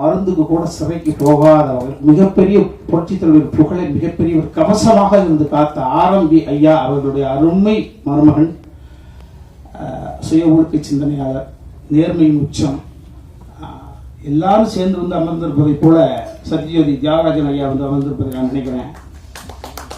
மருந்துக்கு கூட சிறைக்கு போகாதவர்கள் மிகப்பெரிய புரட்சித் தலைவர் புகழை மிகப்பெரிய ஒரு கவசமாக இருந்து காத்த ஆரம்பி ஐயா அவர்களுடைய அருமை மருமகன் சுய ஒழுக்க சிந்தனையாளர் நேர்மையின் உச்சம். எல்லாரும் சேர்ந்து வந்து அமர்ந்திருப்பதை போல சத்யஜோதி தியாகராஜன் ஐயா வந்து அமர்ந்திருப்பதை நான் நினைக்கிறேன்.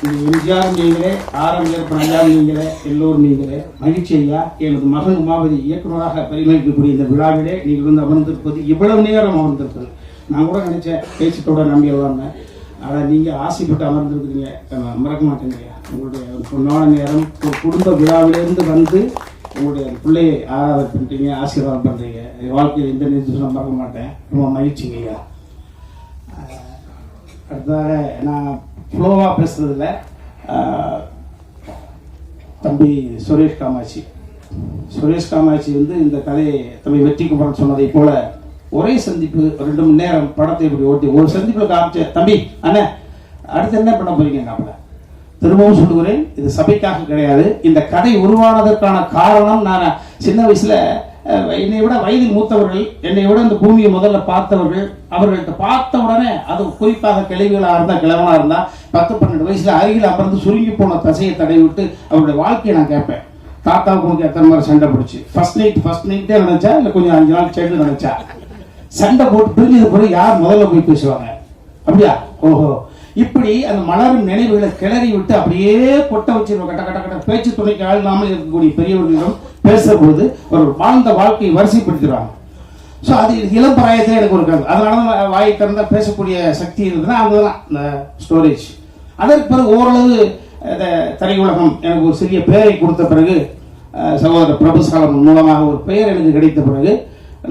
இது எம்ஜிஆர் நீங்களே ஆரம்பியப்பன் ஐயா நீங்களே எல்லோரும் நீங்களே மகிழ்ச்சி ஐயா. எனது மகன் உமாபதி இயக்குநராக பரிமாறிக்கக்கூடிய இந்த விழாவிலே நீங்கள் வந்து அமர்ந்திருப்பது இவ்வளவு நேரம் அமர்ந்திருப்பது நான் கூட நினைச்சேன் பேச்சுத்தோட நம்பி வந்தேன் ஆனால் நீங்கள் ஆசைப்பட்டு அமர்ந்திருக்கிறீங்க. மறக்க மாட்டேங்க ஐயா. உங்களுடைய ஒரு பொன்னான நேரம் ஒரு குடும்ப விழாவிலேருந்து வந்து உங்களுடைய பிள்ளையை ஆராதனை பண்ணுறீங்க ஆசீர்வாதம் பண்ணுறீங்க என் வாழ்க்கையில் எந்த நிகழ்ச்சியும் மறக்க மாட்டேன். ரொம்ப மகிழ்ச்சிங்க ஐயா. அடுத்ததாக நான் ஃப்ளோவாக பேசுறதில்ல தம்பி சுரேஷ் காமாட்சி. சுரேஷ் காமாட்சி வந்து இந்த கதையை தம்பி வெற்றி குமாரன் சொன்னதை போல ஒரே சந்திப்பு ரெண்டு மணி நேரம் படத்தை இப்படி ஓட்டி ஒரு சந்திப்பில் காமிச்ச தம்பி அண்ணே அடுத்து என்ன பண்ண போறீங்க நாம திரும்பவும் சொல்லுகிறேன் இது சபைக்காக கிடையாது. இந்த கதை உருவானதற்கான காரணம் நான் சின்ன வயசுல என்னை விட வயதில் மூத்தவர்கள் என்னை விட இந்த பூமியை முதல்ல பார்த்தவர்கள் அவர்கள்ட்ட பார்த்த உடனே அது குறிப்பாக கிளைவிகளா இருந்தால் கிழவனாக இருந்தால் பத்து பன்னெண்டு வயசில் அருகில் அமர்ந்து சுருங்கி போன தசையை தடவி விட்டு அவருடைய வாழ்க்கையை நான் கேட்பேன். தாத்தாவுக்கு உனக்கு எத்தனை மாதிரி சண்டை பிடிச்சி? ஃபர்ஸ்ட் நைட் ஃபர்ஸ்ட் நைட்டே நினைச்சா இல்லை கொஞ்சம் அஞ்சு நாள் சேர்ந்து நினைச்சா? சண்டை போட்டு பிரிஞ்சது பிறகு யார் முதல்ல போய் பேசுவாங்க? அப்படியா? ஓஹோ. இப்படி அந்த மலரும் நினைவுகளை கிளறி விட்டு அப்படியே கொட்ட வச்சிருவோம் கட்ட கட்ட கட்ட பேச்சு துணைக்கு ஆளாமல் இருக்கக்கூடிய பெரியவர்களிடம் பேசும்போது பொழுது ஒரு வாழ்ந்த வாழ்க்கையை வரிசைப்படுத்திடுவாங்க ஸோ அது இளம் பிராயத்தில் எனக்கு ஒரு அதனால தான் வாயை திறந்தா பேசக்கூடிய சக்தி இருந்ததுன்னா அதுதான் இந்த ஸ்டோரேஜ் அதற்கு பிறகு ஓரளவு இந்த திரையுலகம் எனக்கு ஒரு சிறிய பெயரை கொடுத்த பிறகு சகோதரர் பிரபுசாலம் மூலமாக ஒரு பெயர் எனக்கு கிடைத்த பிறகு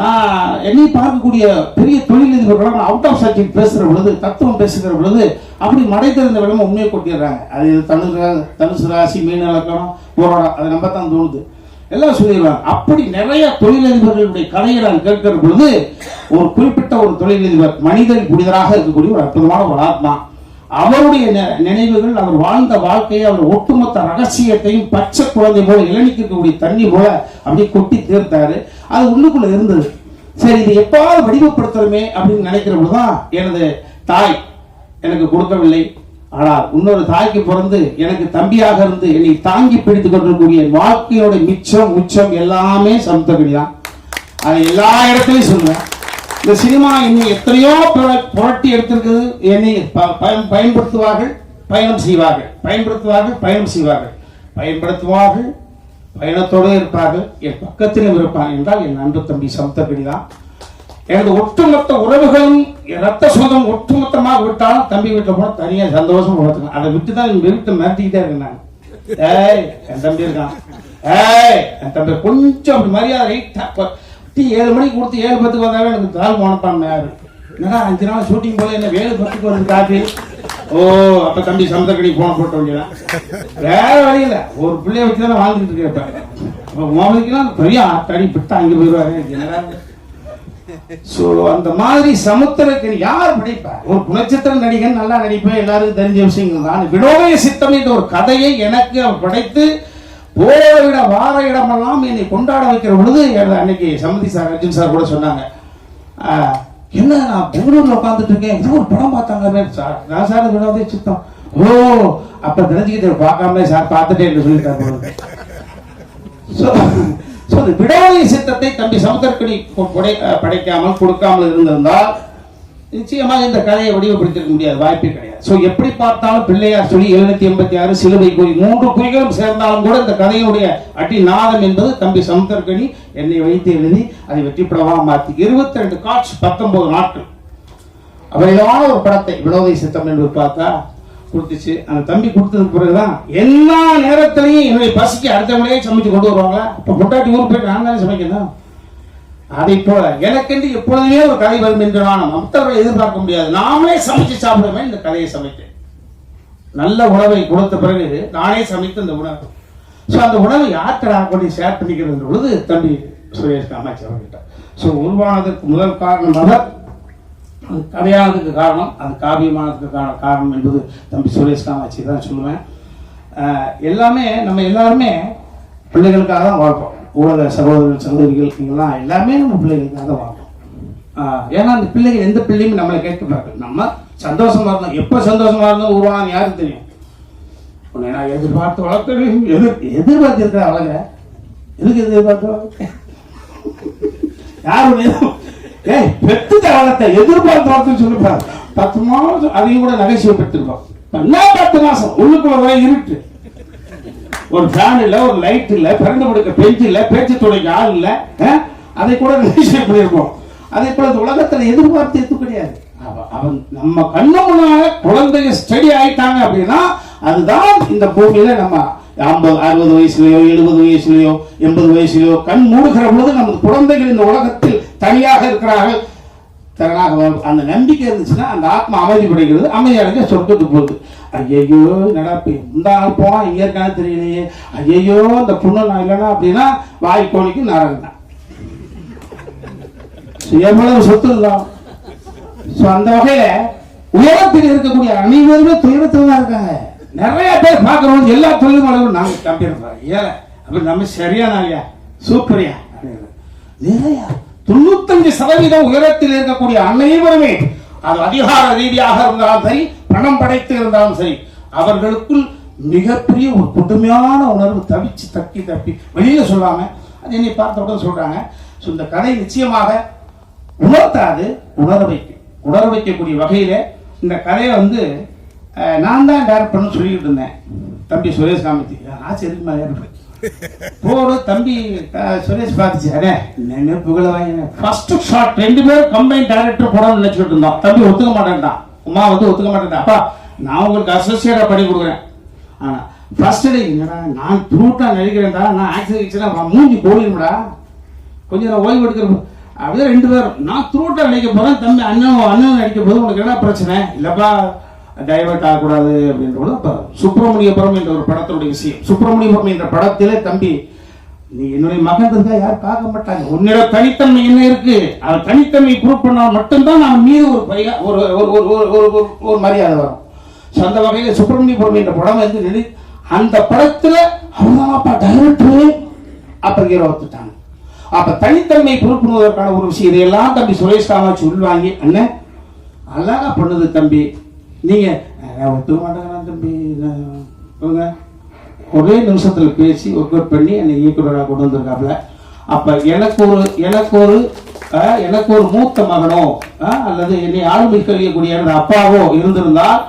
நான் என்னை பார்க்கக்கூடிய பெரிய தொழிலதிபர்களாக நான் அவுட் ஆஃப் சப்ஜெக்ட் பேசுகிற பொழுது தத்துவம் பேசுகிற பொழுது அப்படி மடை திறந்த விளம்பரம் உண்மையை கொட்டிடுறாங்க. அது தனுசு தனுசு ராசி மீன் இலக்கணம் போராடம் அதை நம்ப தான் தோணுது. எல்லாம் சொல்லிடுவாங்க அப்படி நிறைய தொழிலதிபர்களுடைய கதையை நான் கேட்கிற பொழுது ஒரு குறிப்பிட்ட ஒரு தொழிலதிபர் மனிதன் புனிதராக இருக்கக்கூடிய ஒரு அற்புதமான ஒரு ஆத்மா. அவருடைய நினைவுகள் அவர் வாழ்ந்த வாழ்க்கையை அவர் ஒட்டுமொத்த ரகசியத்தையும் பச்சை குழந்தை போல இளநிக்கக்கூடிய தண்ணி போல அப்படியே கொட்டி தீர்த்தாரு. அது உள்ளுக்குள்ள இருந்தது. சரி இது எப்பாவது வடிவப்படுத்தணுமே அப்படின்னு நினைக்கிற பொழுதுதான் எனது தாய் எனக்கு கொடுக்கவில்லை. ஆனால் இன்னொரு தாய்க்கு பிறந்து எனக்கு தம்பியாக இருந்து என்னை தாங்கி பிடித்துக் கொண்டிருக்கக்கூடிய வாழ்க்கையோட மிச்சம் உச்சம் எல்லாமே சமத்தபடி தான் அது எல்லா இடத்துலையும் சொல்லுவேன். இந்த சினிமா இன்னும் எத்தனையோ புரட்டி எடுத்திருக்குது. என்னை ப- பயன்படுத்துவார்கள் பயணம் செய்வார்கள். பயன்படுத்துவார்கள் பயணம் செய்வார்கள். பயன்படுத்துவார்கள் பயணத்தோடு இருப்பார்கள். என் பக்கத்திலும் இருப்பான் என்றால் என் அன்பு தம்பி சமுத்திரக்கணி தான் எனது ஒட்டுமொத்த உறவுகளும் ரத்த சொந்தம் ஒட்டுமொத்தமாக விட்டாலும் தம்பி வீட்டில் போனா தனியாக சந்தோஷமா வளர்த்துக்கணும். அதை விட்டு தான் எங்க மிரட்டிக்கிட்டே இருக்கேன் நான் ஏய் என் தம்பி இருக்கான். ஏய் என் தம்பி கொஞ்சம் அப்படி மரியாதை டீ ஏழு மணிக்கு கொடுத்து ஏழு பத்துக்கு வந்தாவே எனக்கு கால் போனப்பான் யாரு என்னடா அஞ்சு நாள் ஷூட்டிங் போல என்ன ஏழு பத்துக்கு வருது காஃபி ஓ அப்ப தம்பி சமுதக்கடி போன போட்ட வேண்டியதான் வேற வழி ஒரு பிள்ளைய வச்சு தானே வாழ்ந்துட்டு இருக்கேன் இப்ப. மோதிக்கலாம் பெரிய தடி பிட்டா அங்கே போயிடுவாரு. என்னடா சோ அந்த மாதிரி சமுத்திரக்கணி யார் படைப்பா ஒரு குணச்சித்திர நடிகன் நல்லா நடிப்பேன் எல்லாருக்கும் தெரிஞ்ச விஷயங்கள் தான். வினோதய சித்தம் என்ற ஒரு கதையை எனக்கு அவர் படைத்து போற விட வார இடமெல்லாம் என்னை கொண்டாட வைக்கிற பொழுது அன்னைக்கு சம்மதி சார் அர்ஜுன் சார் கூட சொன்னாங்க. என்ன நான் பெங்களூர்ல உட்காந்துட்டு இருக்கேன்? இது ஒரு படம் பார்த்தாங்க. சார் நான் சார் வினோதய சித்தம். ஓ அப்ப தெரிஞ்சுக்கிட்டு பார்க்காம சார் பார்த்துட்டே என்று சொல்லிட்டார் போல ஸோ அந்த விடாய சித்தத்தை தம்பி சமுத்திரக்கணி படைக்காமல் கொடுக்காமல் இருந்திருந்தால் நிச்சயமாக இந்த கதையை வடிவப்படுத்திருக்க முடியாது. வாய்ப்பே கிடையாது. ஸோ எப்படி பார்த்தாலும் பிள்ளையார் சொல்லி எழுநூத்தி எண்பத்தி ஆறு சிலுவை குறி மூன்று குறிகளும் சேர்ந்தாலும் கூட இந்த கதையுடைய அடி நாதம் என்பது தம்பி சமுத்திரக்கணி என்னை வைத்து எழுதி அதை வெற்றிப்படமாக மாற்றி. இருபத்தி ரெண்டு காட்சி பத்தொன்பது நாட்கள். அவையிலான ஒரு படத்தை வினோதை சித்தம் என்று பார்த்தா கொடுத்துச்சு. அந்த தம்பி கொடுத்ததுக்கு பிறகுதான் எல்லா நேரத்திலையும் என்னுடைய பசிக்கு அடுத்தவங்களே சமைச்சு கொண்டு வருவாங்களா? இப்ப பொட்டாட்டி ஊர் போயிட்டு நான் தானே சமைக்கணும்? அதை போல எனக்கென்று எப்பொழுதுமே ஒரு கதை வரும் என்று நான் மற்றவர்களை எதிர்பார்க்க முடியாது. நாமளே சமைச்சு சாப்பிடுமே இந்த கதையை சமைத்தேன் நல்ல உணவை கொடுத்த பிறகு நானே சமைத்து அந்த உணவு. ஸோ அந்த உணவை யார்கிட்ட கொண்டு ஷேர் பண்ணிக்கிறது பொழுது தம்பி சுரேஷ் காமாட்சி அவர்கிட்ட. ஸோ உருவானதற்கு முதல் காரணம் அவர் அது கதையானதுக்கு காரணம். அது காவியமானதுக்கு கா- காரணம் என்பது தம்பி சுரேஷ் காமாட்சி தான் சொல்லுவேன். எல்லாமே நம்ம எல்லாருமே பிள்ளைகளுக்காக தான் வாழ்ப்போம் ஊடக சகோதரர்கள் சகோதரிகள் இங்கெல்லாம் எல்லாமே நம்ம பிள்ளைகளுக்காக தான் வாழ்ப்போம் ஏன்னா அந்த பிள்ளைகள் எந்த பிள்ளையும் நம்மளை கேட்க நம்ம சந்தோஷமா இருந்தோம் எப்போ சந்தோஷமா இருந்தோம் உருவான்னு யாருக்கு தெரியும்? உன்னை நான் எதிர்பார்த்து வளர்த்தேன். எதிர் எதிர்பார்த்து இருக்கிற எதுக்கு எதிர்பார்த்து வளர்க்க யாரும் ஏய் பெத்து காலத்தை எதிர்பார்த்து வளர்த்துன்னு சொல்லிப்பாரு பத்து மாதம் அதையும் கூட நகைச்சுவை பெற்றிருக்கோம் நல்லா பத்து மாசம்? உள்ளுக்குள்ள இருட்டு. ஒரு ஃபேன் இல்ல ஒரு லைட் இல்ல பிறந்த கொடுக்க பெஞ்ச் இல்ல பேச்சு துணைக்கு ஆள் இல்ல அதை கூட நகைச்சுவை பண்ணியிருப்போம் அதை போல உலகத்துல எதிர்பார்த்து எது கிடையாது. அவ- அவன் நம்ம கண்ணு முன்னால குழந்தைங்க ஸ்டடி ஆயிட்டாங்க அப்படின்னா அதுதான் இந்த பூமியில நம்ம ஐம்பது அறுபது வயசுலயோ எழுபது வயசுலயோ எண்பது வயசுலயோ கண் மூடுகிற பொழுது நமது குழந்தைகள் இந்த உலகத்தில் தனியாக இருக்கிறார்கள். திறனாக அந்த நம்பிக்கை இருந்துச்சுன்னா அந்த ஆத்மா அமைதி படைக்கிறது அமைதி அடைஞ்ச சொர்க்கத்துக்கு போகுது. ஐயையோ நடப்பு இந்த ஆள் போனா இங்க இருக்கான்னு தெரியலையே. ஐயையோ அந்த புண்ணு நான் இல்லைன்னா அப்படின்னா வாய் கோழிக்கு நரகம் தான். எவ்வளவு சொத்து தான் ஸோ அந்த வகையில உயரத்தில் இருக்கக்கூடிய அனைவருமே துயரத்தில் தான் இருக்காங்க. நிறைய பேர் பார்க்குறோம் எல்லா தொழிலும் அளவும் நாங்கள் கம்பெனி பண்ணுறோம் ஏழை. அப்படி நம்ம சரியானா இல்லையா சூப்பரியா? நிறையா நிறைய தொண்ணூத்தஞ்சு சதவீதம் உயரத்தில் இருக்கக்கூடிய அனைவருமே அது அதிகார ரீதியாக இருந்தாலும் சரி பணம் படைத்து இருந்தாலும் சரி அவர்களுக்குள் மிகப்பெரிய ஒரு கொடுமையான உணர்வு தவிச்சு தப்பி தப்பி வெளியில சொல்லாம அது என்னை பார்த்தவுடன் சொல்றாங்க. ஸோ இந்த கதை நிச்சயமாக உணர்த்தாது உணர வைக்கும். உணர வைக்கக்கூடிய வகையில இந்த கதையை வந்து நான் தான் டேரக்ட் பண்ண சொல்லிக்கிட்டு இருந்தேன். தம்பி சுரேஷ் காமித்தி ஆசை இருக்குமா போடு தம்பி சுரேஷ் பார்த்துச்சு. அடே நினைப்புகளை வாங்க ஃபர்ஸ்ட் ஷாட் ரெண்டு பேரும் கம்பைன் டேரக்டர் போடணும்னு நினைச்சிட்டு இருந்தோம். தம்பி ஒத்துக்க மாட்டேன்ட்டான் உமா வந்து ஒத்துக்க மாட்டேன்டா. அப்பா நான் உங்களுக்கு அசோசியேட்டாக பண்ணி கொடுக்குறேன். ஆனால் ஃபர்ஸ்ட் டே என்னடா நான் த்ரூட்டா நடிக்கிறேன்டா. நான் ஆக்சன் மூஞ்சி போயிடும்டா கொஞ்சம் நான் ஓய்வு எடுக்கிற அப்படியே ரெண்டு பேரும். நான் த்ரூட்டாக நடிக்க போகிறேன் தம்பி அண்ணன் அண்ணன் நடிக்க போது உனக்கு என்ன பிரச்சனை? இல்லைப்பா டைவர்ட் ஆகக்கூடாது அப்படின்ற அப்போ சுப்பிரமணியபுரம் என்ற ஒரு படத்தினுடைய விஷயம். சுப்பிரமணியபுரம் என்ற படத்திலே தம்பி நீ என்னுடைய மகன் இருந்தா யாரும் பார்க்க மாட்டாங்க? உன்னோட தனித்தன்மை என்ன இருக்கு? அவன் தனித்தன்மை ப்ரூவ் பண்ணால் மட்டும்தான் நான் மீது ஒரு பையன் ஒரு ஒரு ஒரு ஒரு ஒரு ஒரு ஒரு மரியாதை வரும். ஸோ அந்த வகையில் சுப்பிரமணியபுரம் என்ற படம் வந்து நெடு அந்த படத்துல அவங்கப்பா டைரக்டரு அப்புறம் ஹீரோ ஒத்துட்டாங்க அப்ப தனித்தன்மை ப்ரூவ் பண்ணுவதற்கான ஒரு விஷயம் இதையெல்லாம் தம்பி சுரேஷ் காமாட்சி உள்வாங்கி அண்ணன் அழகா பண்ணுது தம்பி. நீங்க ஒத்துக்க மாட்டேங்கிறான் தம்பி. போங்க." ஒரே நிமிஷத்தில் பேசி ஒர்க் அவுட் பண்ணி என்னை இயக்குநராக கொண்டு வந்திருக்காப்ல அப்போ எனக்கு ஒரு எனக்கு ஒரு எனக்கு ஒரு மூத்த மகனோ அல்லது என்னை ஆளுமை கழியக்கூடிய எனது அப்பாவோ இருந்திருந்தால்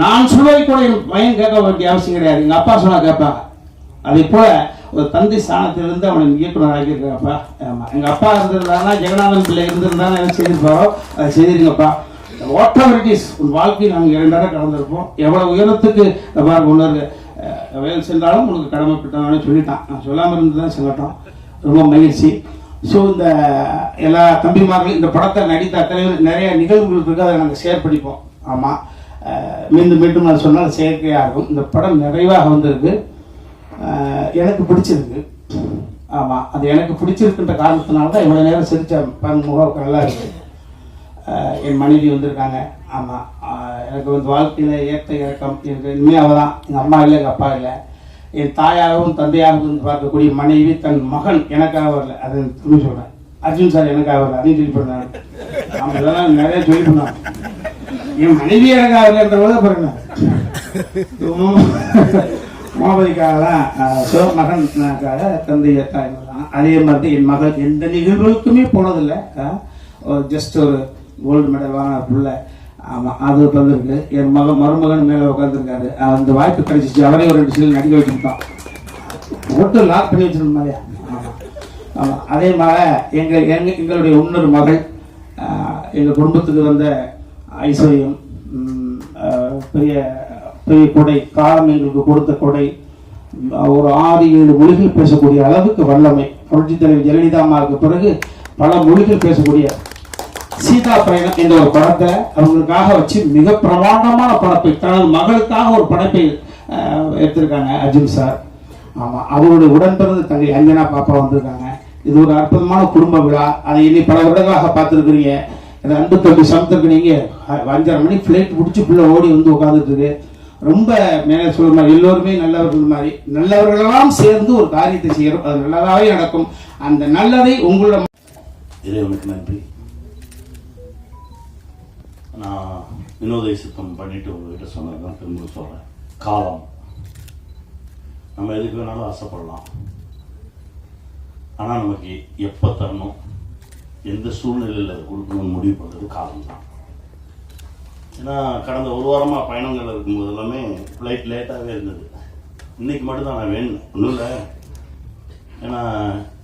நான் சொல்வதை கூட என் பையன் கேட்க வேண்டிய அவசியம் கிடையாது. எங்கள் அப்பா சொன்னால் கேட்பாங்க அதே போல ஒரு தந்தை ஸ்தானத்திலிருந்து அவனை இயக்குனர் ஆகியிருக்காப்பா ஆமா. எங்கள் அப்பா இருந்திருந்தாருன்னா ஜெகநாதன் பிள்ளை இருந்திருந்தாலும் என்ன செய்திருப்பாரோ அதை செய்திருங்கப்பா. வாட் எவர் இட் இஸ் உன் வாழ்க்கையில் நாங்கள் இரண்டரை கடந்திருப்போம். எவ்வளவு உயரத்துக்கு பாருங்க உணர்வு வயல் சென்றாலும் உனக்கு கடமைப்பட்டவனே சொல்லிட்டான். நான் சொல்லாமல் இருந்து தான் சொல்லட்டும். ரொம்ப மகிழ்ச்சி. ஸோ இந்த எல்லா தம்பிமார்கள் இந்த படத்தை நடித்த அத்தனை நிறைய நிகழ்வுகள் இருக்குது அதை நாங்கள் ஷேர் பண்ணிப்போம். ஆமாம் மீண்டும் மீண்டும் நான் சொன்னால் செயற்கையாக இருக்கும். இந்த படம் நிறைவாக வந்திருக்கு. எனக்கு பிடிச்சிருக்கு. ஆமாம் அது எனக்கு பிடிச்சிருக்குன்ற காரணத்தினால தான் இவ்வளோ நேரம் சிரிச்ச பன்முகம் நல்லா இருக்குது என் மனைவி வந்திருக்காங்க. ஆமாம் எனக்கு வந்து வாழ்க்கையில் ஏற்ற இறக்கம் எனக்கு இனிமேல் அவள் தான். எங்கள் அம்மா இல்லை எங்கள் அப்பா இல்லை. என் தாயாகவும் தந்தையாகவும் பார்க்கக்கூடிய மனைவி தன் மகன் எனக்காக வரல. அது திரும்பி சொல்கிறேன் அர்ஜுன் சார் எனக்காக வரல. அதையும் சொல்லி பண்ணாங்க அவங்க இதெல்லாம் நிறைய சொல்லி பண்ணாங்க என் மனைவி எனக்காக வரலன்ற போது பாருங்க மாபதிக்காக தான் சோ மகனுக்காக தந்தை தாய் தான் அதே மாதிரி என் மகள் எந்த நிகழ்வுகளுக்குமே போனதில்லை. ஜஸ்ட் ஒரு கோல்டு மெடல் வாங்கின பிள்ளை. ஆமாம் அது வந்திருக்கு என் மகன் மருமகன் மேலே உட்காந்துருக்காரு அந்த வாய்ப்பு கிடைச்சிச்சு. அவரே ஒரு ரெண்டு சீல் நடிக்க வச்சுருக்கான் ஓட்டு லாக் பண்ணி வச்சிருந்தாலே ஆமாம் அதே மாதிரி எங்கள் எங்க எங்களுடைய இன்னொரு மகள் எங்கள் குடும்பத்துக்கு வந்த ஐஸ்வர்யம் பெரிய பெரிய கொடை காலம் எங்களுக்கு கொடுத்த கொடை ஒரு ஆறு ஏழு மொழிகள் பேசக்கூடிய அளவுக்கு வல்லமை. புரட்சித் தலைவர் ஜெயலலிதா அம்மாவுக்கு பிறகு பல மொழிகள் பேசக்கூடிய சீதா பயணம் என்ற ஒரு படத்தை அவங்களுக்காக வச்சு மிக பிரமாண்டமான படத்தை தனது மகளுக்காக ஒரு படைப்பை எடுத்திருக்காங்க அர்ஜுன் சார். ஆமாம் அவருடைய உடன்பிறந்த தங்கை அஞ்சனா பாப்பா வந்திருக்காங்க. இது ஒரு அற்புதமான குடும்ப விழா. அதை இனி பல வருடங்களாக பார்த்துருக்குறீங்க. இந்த அன்பு தம்பி சமத்துக்கு நீங்கள் அஞ்சரை மணி ஃப்ளைட் பிடிச்சி பிள்ளை ஓடி வந்து உட்காந்துட்டு இருக்கு ரொம்ப மேலே சொல்கிற மாதிரி எல்லோருமே நல்லவர்கள் மாதிரி. நல்லவர்களெல்லாம் சேர்ந்து ஒரு காரியத்தை செய்கிறோம் அது நல்லதாகவே நடக்கும். அந்த நல்லதை உங்களோட இறைவனுக்கு நன்றி. நான் வினோத சித்தம் பண்ணிட்டு உங்ககிட்ட சொன்னது தான் திரும்ப சொல்கிறேன் காலம். நம்ம எதுக்கு வேணாலும் ஆசைப்படலாம். ஆனால் நமக்கு எப்போ தரணும்? எந்த சூழ்நிலையில் அதை கொடுக்கணும்னு முடிவு பண்ணுறது காலம் தான் ஏன்னா கடந்த ஒரு வாரமாக பயணங்கள் இருக்கும்போது எல்லாமே ஃப்ளைட் லேட்டாகவே இருந்தது. இன்றைக்கி மட்டும்தான் நான் வேணும். ஒன்றும் இல்லை. ஏன்னா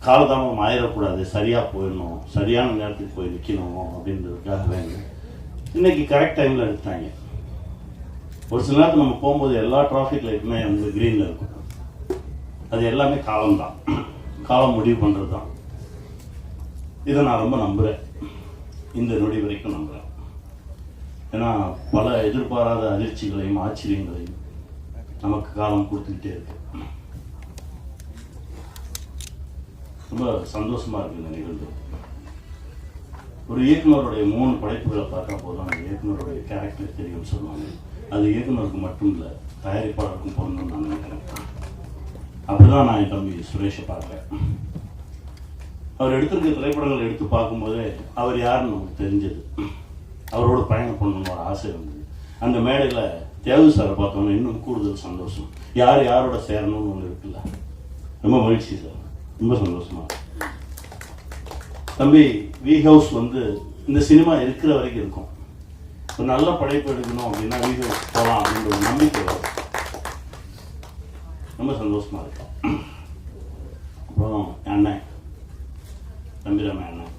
காலதாமம் ஆயிடக்கூடாது சரியாக போயிடணும். சரியான நேரத்துக்கு போய் நிற்கணும் அப்படின்றதுக்காக வேணும் இன்னைக்கு கரெக்ட் டைமில் எடுத்தாங்க. ஒரு சில நேரத்தில் நம்ம போகும்போது எல்லா டிராஃபிக் லைட்டுமே வந்து க்ரீனில் இருக்கும். அது எல்லாமே காலம் தான். காலம் முடிவு பண்ணுறது தான். இதை நான் ரொம்ப நம்புகிறேன் இந்த நொடி வரைக்கும் நம்புகிறேன் ஏன்னா பல எதிர்பாராத அதிர்ச்சிகளையும் ஆச்சரியங்களையும் நமக்கு காலம் கொடுத்துக்கிட்டே இருக்கு. ரொம்ப சந்தோஷமா இருக்கு இந்த நிகழ்வு. ஒரு இயக்குனருடைய மூணு படைப்புகளை பார்த்தா போதும் அந்த இயக்குனருடைய கேரக்டர் தெரியும்னு சொல்லுவாங்க. அது இயக்குனருக்கு மட்டும் இல்லை தயாரிப்பாளருக்கும் பொருந்தும் நான் நினைக்கிறேன். அப்படிதான் நான் என் தம்பி சுரேஷை பார்க்குறேன். அவர் எடுத்திருக்க திரைப்படங்களை எடுத்து பார்க்கும்போதே அவர் யாருன்னு நமக்கு தெரிஞ்சது. அவரோட பயணம் பண்ணணும்னு ஒரு ஆசை இருந்தது. அந்த மேடையில் தேவு சாரை பார்த்தோம்னா இன்னும் கூடுதல் சந்தோஷம். யார் யாரோட சேரணும்னு ஒன்று இருக்குல்ல? ரொம்ப மகிழ்ச்சி சார். ரொம்ப சந்தோஷமா இருக்கும் தம்பி வி ஹவுஸ் வந்து இந்த சினிமா இருக்கிற வரைக்கும் இருக்கும். ஒரு நல்ல படைப்பு எடுக்கணும் அப்படின்னா வி ஹவுஸ் போகலாம் அப்படின்ற ஒரு நம்பிக்கை வரும். ரொம்ப சந்தோஷமா இருக்கும் அப்புறம் என் அண்ணன் தம்பிராம அண்ணன்.